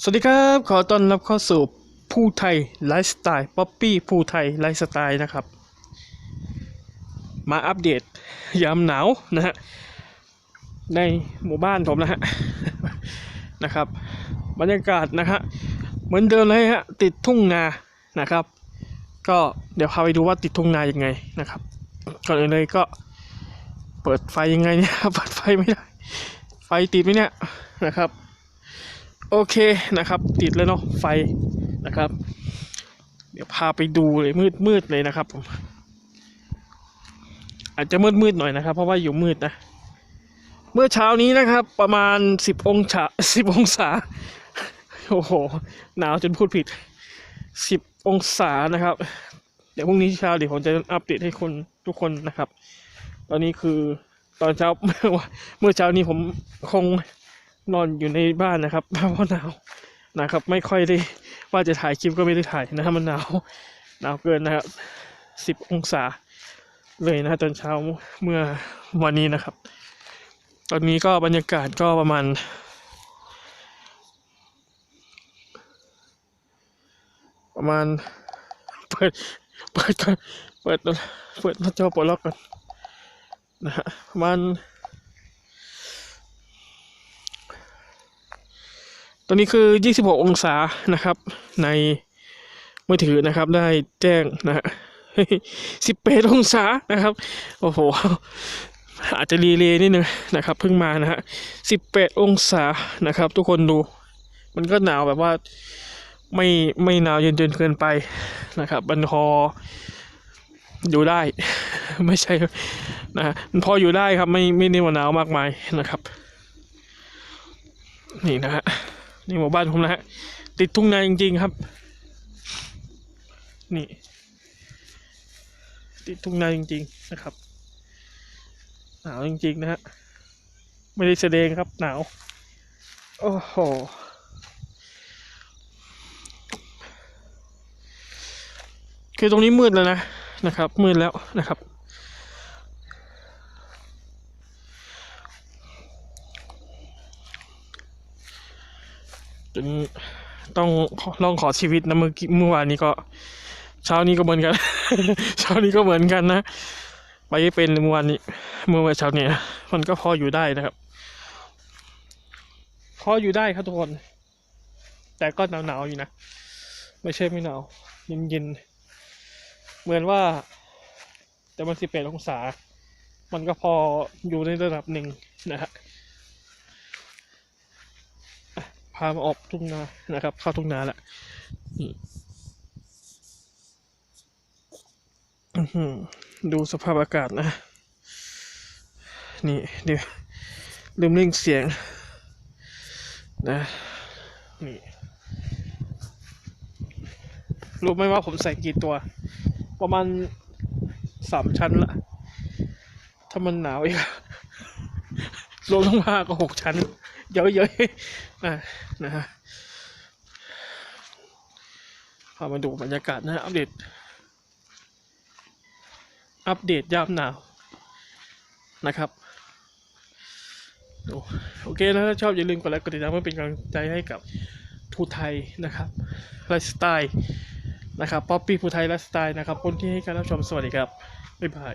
สวัสดีครับ ขอต้อนรับเข้าสู่ผู้ไทยไลฟ์สไตล์ป๊อปปี้ผู้ไทยไลฟ์สไตล์นะครับ มาอัปเดตยามหนาวนะฮะในหมู่บ้านผมนะฮะนะครับ บรรยากาศนะฮะเหมือนเดิมเลยฮะติดทุ่งนานะครับ ก็เดี๋ยวพาไปดูว่าติดทุ่งนายังไงนะครับ ก่อนอื่นเลยก็เปิดไฟยังไงเนี่ยเปิดไฟไม่ได้ ไฟติดไหมเนี่ยนะครับ โอเคนะครับ ติดแล้วเนาะไฟนะครับ เดี๋ยวพาไปดูเลยมืดมืดเลยนะครับผมอาจจะมืดมืดหน่อยนะครับ เพราะว่าอยู่มืดนะ เมื่อเช้านี้นะครับ ประมาณสิบองศาสิบองศาโอ้โหหนาวจนพูดผิดสิบองศานะครับ เดี๋ยวพรุ่งนี้เช้าเดี๋ยวผมจะอัปเดตให้คนทุกคนนะครับ ตอนนี้คือตอนเช้าเมื่อเช้านี้ผมคง นอนอยู่ในบ้านนะครับเพราะว่าหนาวนะครับ ไม่ค่อยได้ว่าจะถ่ายคลิปก็ไม่ได้ถ่ายนะครับมันหนาวหนาวเกินนะครับสิบองศาเลยนะตอนเช้าเมื่อวันนี้นะครับ ตอนนี้ก็บรรยากาศก็ประมาณประมาณเปิดเปิดก่อนเปิดเปิดหน้าจอปลดล็อกก่อนนะฮะประมาณ ตอนนี้คือ 26 องศานะครับ ในมือถือนะครับ ได้แจ้งนะฮะ18องศานะครับ โอ้โห อาจจะรีเลย์นิดนึงนะครับ เพิ่งมานะฮะ18องศานะครับ ทุกคนดู มันก็หนาวแบบว่าไม่ไม่หนาวเย็นจนเกินไปนะครับมันพออยู่ได้ ไม่ใช่นะฮะมันพออยู่ได้ครับ ไม่ไม่ได้ว่าหนาวมากมายนะครับ นี่นะฮะ นี่หมู่บ้านผมนะฮะติดทุ่งนาจริง ๆ ครับ นี่ ติดทุ่งนาจริง ๆ นะครับ หนาวจริง ๆ นะฮะไม่ได้แสดงครับหนาว โอ้โหคือตรงนี้มืดแล้วนะนะครับ มืดแล้วนะครับ จนต้องลองขอชีวิตนะเมื่อกี้เมื่อวานนี้ก็ เช้านี้ก็เหมือนกัน เช้านี้ก็เหมือนกันนะไปเป็นเมื่อวานนี้เมื่อวันเช้านี้มันก็พออยู่ได้นะครับ พออยู่ได้ครับทุกคน แต่ก็หนาวๆอยู่นะไม่ใช่ไม่หนาวเย็นๆเหมือนว่า แต่มันสิบแปดองศา มันก็พออยู่ในระดับหนึ่งนะฮะ พามาออกทุ่งนานะครับ เข้าทุ่งนาละนี่อื้อหือดูสภาพอากาศนะ นี่เดี๋ยวลืมเร่งเสียง นะนี่รู้ไหมว่าผมใส่กี่ตัว ประมาณสามชั้นละ ถ้ามันหนาวอีกรวมทั้งผ้าก็หกชั้น เยอะๆอะนะฮะพามาดูบรรยากาศนะฮะอัปเดต อัปเดตยามหนาวนะครับโอโอเคนะถ้าชอบอย่าลืมกดไลค์กดติดตามเพื่อเป็นกำลังใจให้กับผู้ไทยนะครับไลฟ์สไตล์นะครับป๊อปปี้ผู้ไทยไลฟ์สไตล์นะครับคนที่ให้การรับชมสวัสดีครับ บ๊ายบาย